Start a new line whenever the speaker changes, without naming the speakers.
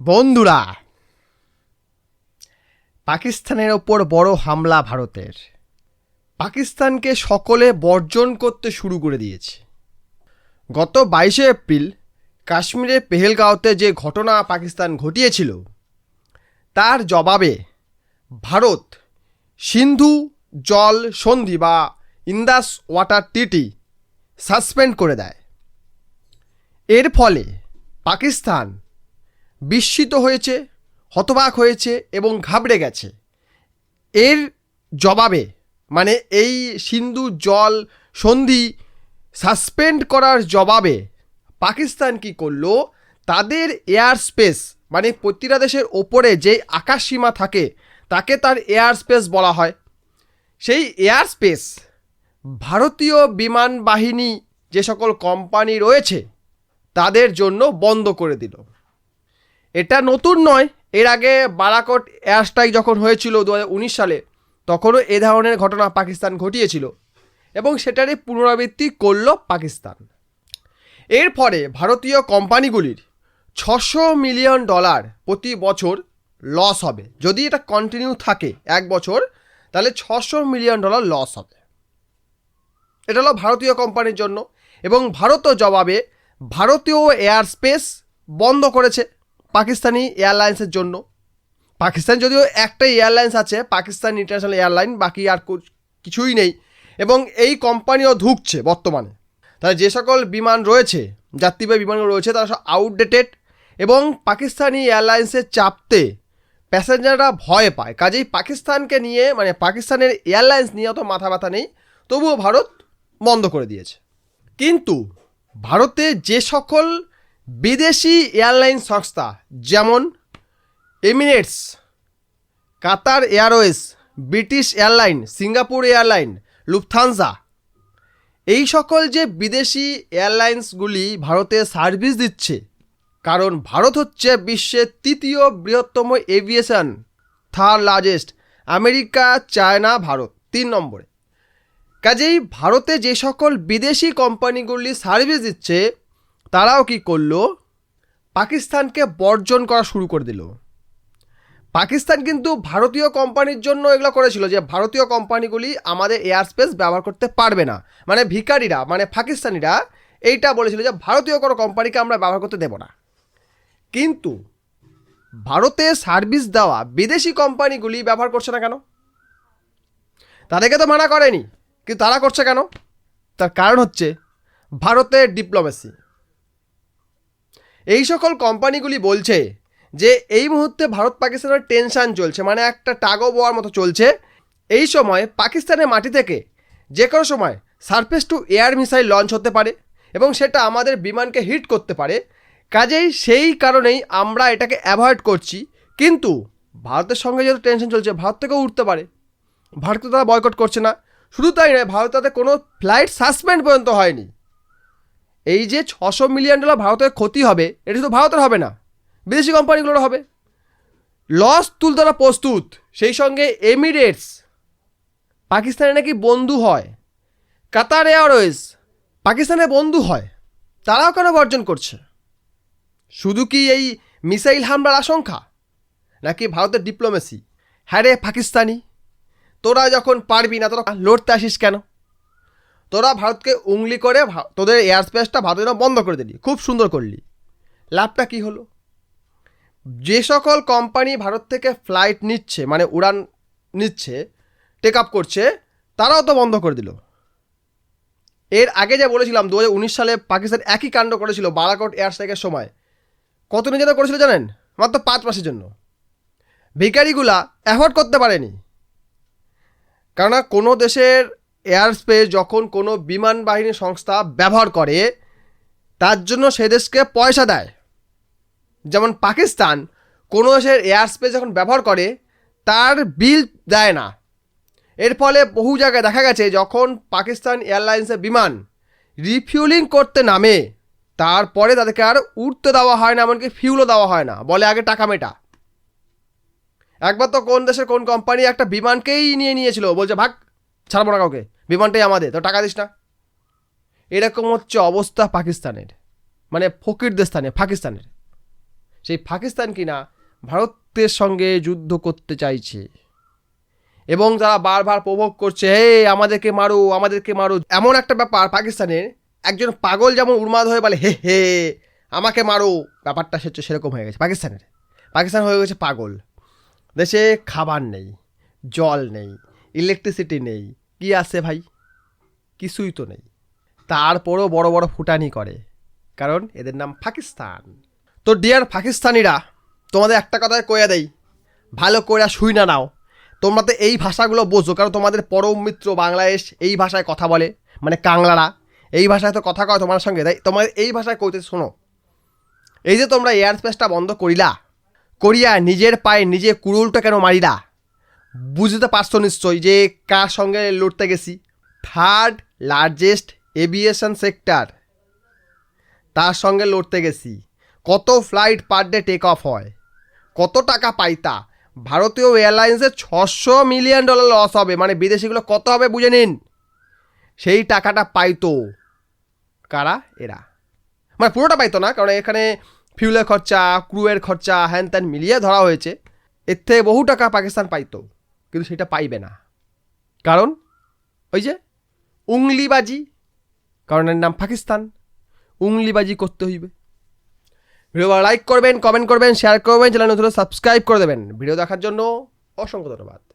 বন্ধুরা, পাকিস্তানের ওপর বড় হামলা ভারতের। পাকিস্তানকে সকলে বর্জন করতে শুরু করে দিয়েছে। গত বাইশে এপ্রিল কাশ্মীরের পেহেলগাঁওতে যে ঘটনা পাকিস্তান ঘটিয়েছিল, তার জবাবে ভারত সিন্ধু, জল, সন্ধি বা ইন্দাস ওয়াটার টিটি সাসপেন্ড করে দেয়। এর ফলে পাকিস্তান বিস্মিত হয়েছে, হতবাক হয়েছে এবং ঘাবড়ে গেছে। এর জবাবে মানে এই সিন্ধু জল সন্ধি সাসপেন্ড করার জবাবে পাকিস্তান কি করল? তাদের এয়ার স্পেস মানে প্রতিটা দেশের ওপরে যে আকাশসীমা থাকে, তাকে তার এয়ার স্পেস বলা হয়। সেই এয়ার স্পেস ভারতীয় বিমান বাহিনী যে সকল কোম্পানি রয়েছে, তাদের জন্য বন্ধ করে দিল। এটা নতুন নয়। এর আগে বালাকোট এয়ার স্ট্রাইক যখন হয়েছিল দু হাজার উনিশ সালে, তখনও এ ধরনের ঘটনা পাকিস্তান ঘটিয়েছিল এবং সেটারই পুনরাবৃত্তি করল পাকিস্তান। এর ফলে ভারতীয় কোম্পানিগুলির ছশো মিলিয়ন ডলার প্রতি বছর লস হবে। যদি এটা কন্টিনিউ থাকে এক বছর, তাহলে ছশো মিলিয়ন ডলার লস হবে। এটা হলো ভারতীয় কোম্পানির জন্য এবং ভারতও জবাবে ভারতীয় এয়ার স্পেস বন্ধ করেছে। পাকিস্তানি এয়ারলাইন্সের জন্য। পাকিস্তান যদিও একটাই এয়ারলাইন্স আছে, পাকিস্তান ইন্টারন্যাশনাল এয়ারলাইন, বাকি আর কিছুই নেই। এবং এই কোম্পানিও ঢুকছে বর্তমানে। তাহলে যে সকল বিমান রয়েছে, যাত্রীবাহী বিমানগুলো রয়েছে, তারা সব আউটডেটেড এবং পাকিস্তানি এয়ারলাইন্সে চাপতে প্যাসেঞ্জাররা ভয় পায়। কাজেই পাকিস্তানকে নিয়ে মানে পাকিস্তানের এয়ারলাইন্স নিয়ে অত মাথা ব্যথা নেই, তবুও ভারত বন্ধ করে দিয়েছে। কিন্তু ভারতে যে সকল বিদেশি এয়ারলাইন সংস্থা, যেমন Emirates, Qatar Airways, British airline, Singapore airline, Lufthansa. এই সকল যে বিদেশি এয়ারলাইন্সগুলি ভারতে সার্ভিস দিচ্ছে, কারণ ভারত হচ্ছে বিশ্বের তৃতীয় বৃহত্তম aviation third largest, America, China, Bharat, তিন নম্বরে। কাজেই ভারতে যে সকল বিদেশি কোম্পানিগুলি সার্ভিস দিচ্ছে তারাও কি করল? পাকিস্তানকে বর্জন করা শুরু করে দিল। পাকিস্তান কিন্তু ভারতীয় কোম্পানির জন্য এগুলো করেছিল যে, ভারতীয় কোম্পানিগুলি আমাদের এয়ার স্পেস ব্যবহার করতে পারবে না। মানে ভিকারিরা মানে পাকিস্তানিরা এইটা বলেছিল যে, ভারতীয় কোনো কোম্পানিকে আমরা ব্যবহার করতে দেব না। কিন্তু ভারতে সার্ভিস দেওয়া বিদেশি কোম্পানিগুলি ব্যবহার করছে না কেন? তাদেরকে তো মানা করেনি, কিন্তু তারা করছে কেন? তার কারণ হচ্ছে ভারতের ডিপ্লোমেসি এই সকল কোম্পানিগুলি বলছে যে এই মুহূর্তে ভারত পাকিস্তানের টেনশন চলছে মানে একটা টাগো বোয়ার মতো চলছে। এই সময় পাকিস্তানের মাটি থেকে যে কোনো সময় surface to air missile launch হতে পারে এবং সেটা আমাদের বিমানকে হিট করতে পারে। কাজেই সেই কারণেই আমরা এটাকে অ্যাভয়েড করছি। কিন্তু ভারতের সঙ্গে যেহেতু টেনশন চলছে, ভারত থেকেও উঠতে পারে। ভারতকে তারা বয়কট করছে না। শুধু তাই নয়, ভারত তাদের কোনো ফ্লাইট সাসপেন্ড পর্যন্ত হয়নি। এই যে ছশো মিলিয়ন ডলার ভারতের ক্ষতি হবে, এটা শুধু ভারতের হবে না, বিদেশি কোম্পানিগুলোর হবে। লস তুলতে তারা প্রস্তুত। সেই সঙ্গে এমিরেটস, পাকিস্তানে নাকি বন্ধু হয়। কাতার এয়ারওয়েজ, পাকিস্তানে বন্ধু হয়। তারাও কেন বর্জন করছে? শুধু কি এই মিসাইল হামলার আশঙ্কা? নাকি ভারতের ডিপ্লোমেসি হ্যাঁ রে, পাকিস্তানি। তোরা যখন পারবি না, তোরা লড়তে আসিস কেন? তোরা ভারতকে উংলি করে তোদের এয়ার স্পেসটা ভারতের বন্ধ করে দিলি। খুব সুন্দর করলি। লাভটা কি হলো? যে সকল কোম্পানি ভারত থেকে ফ্লাইট নিচ্ছে মানে উড়ান নিচ্ছে টেক আপ করছে, তারাও তো বন্ধ করে দিল। এর আগে যা বলেছিলাম দু হাজার উনিশ সালে পাকিস্তান একই কাণ্ড করেছিল বালাকোট এয়ার স্ট্রাইকের সময়। কত জন্য করেছিল জানেন? মাত্র পাঁচ মাসের জন্য। ভিকারিগুলা অ্যাফোর্ড করতে পারেনি। কেননা কোনো দেশের এয়ার স্পেস যখন কোনো বিমান বাহিনী সংস্থা ব্যবহার করে, তার জন্য সে দেশকে পয়সা দেয়। যেমন পাকিস্তান, কোনো দেশের এয়ার স্পেস যখন ব্যবহার করে, তার বিল দেয় না। এর ফলে বহু জায়গায় দেখা গেছে যখন পাকিস্তান এয়ারলাইন্সের বিমান রিফিউলিং করতে নামে, তারপরে তাদেরকে আর উঠতে দেওয়া হয় না, এমনকি ফিউলও দেওয়া হয় না, বলে আগে টাকা মেটা। একবার তো কোন দেশের কোন কোম্পানি একটা বিমানকেই নিয়ে নিয়েছিল, বলছে, ভাগ ছাড়বো না কাউকে। বিমানটাই আমাদের, তো টাকা দিস না। এরকম হচ্ছে অবস্থা পাকিস্তানের। মানে ফকিরদের স্থানে, পাকিস্তানের। সেই পাকিস্তান কিনা ভারতের সঙ্গে যুদ্ধ করতে চাইছে। এবং তারা বারবার প্রভোগ করছে, হে, আমাদেরকে মারো আমাদেরকে মারো। এমন একটা ব্যাপার পাকিস্তানের। একজন পাগল যেমন উন্মাদ হয়ে বলে, হে হে, আমাকে মারো। ব্যাপারটা সে সেরকম হয়ে গেছে পাকিস্তানের। পাকিস্তান হয়ে গেছে পাগল। দেশে খাবার নেই, জল নেই। ইলেকট্রিসিটি নেই। কি আছে ভাই? কিছুই তো নেই। তারপরও বড় বড় ফুটানি করে। কারণ এদের নাম পাকিস্তান। তো ডিয়ার পাকিস্তানিরা, তোমাদের একটা কথায় কয়ে দেই। ভালো করে শুই না নাও। তোমরা তো এই ভাষাগুলো বোঝো, কারণ তোমাদের পরম মিত্র বাংলাদেশ এই ভাষায় কথা বলে মানে কাংলারা। এই ভাষায় তো কথা কয় তোমার সঙ্গে। তাই তোমাদের এই ভাষায় কইতে শোনো। এই যে তোমরা এয়ার স্পেসটা বন্ধ করিলা, করিয়া নিজের পায়ে নিজে কুড়ুলটা কেন মারিলা? বুঝতে পারছ নিশ্চয়ই যে কার সঙ্গে লড়তে গেছি? থার্ড লার্জেস্ট এভিয়েশন সেক্টর তার সঙ্গে লড়তে গেছি। কত flight per day take off হয়? কত টাকা পাইতা? ভারতীয় এয়ারলাইন্সের ছশো মিলিয়ন ডলার লস হবে। মানে বিদেশিগুলো কত হবে বুঝে নিন। সেই টাকাটা পাইতো। কারা? এরা। মানে পুরোটা পাইতো না, কারণ এখানে ফিউলের খরচা ক্রুয়ের খরচা হ্যান ত্যান মিলিয়ে ধরা হয়েছে। এর থেকে বহু টাকা পাকিস্তান পাইতো। কিন্তু সেটা পাইবে না। কারণ, ওই যে, উংলিবাজি, কারণ এর নাম পাকিস্তান, উংলিবাজি করতে হইবে। ভিডিও লাইক করবেন কমেন্ট করবেন শেয়ার করবেন চ্যানেল নতুন সাবস্ক্রাইব করে দেবেন। ভিডিও দেখার জন্য অসংখ্য ধন্যবাদ।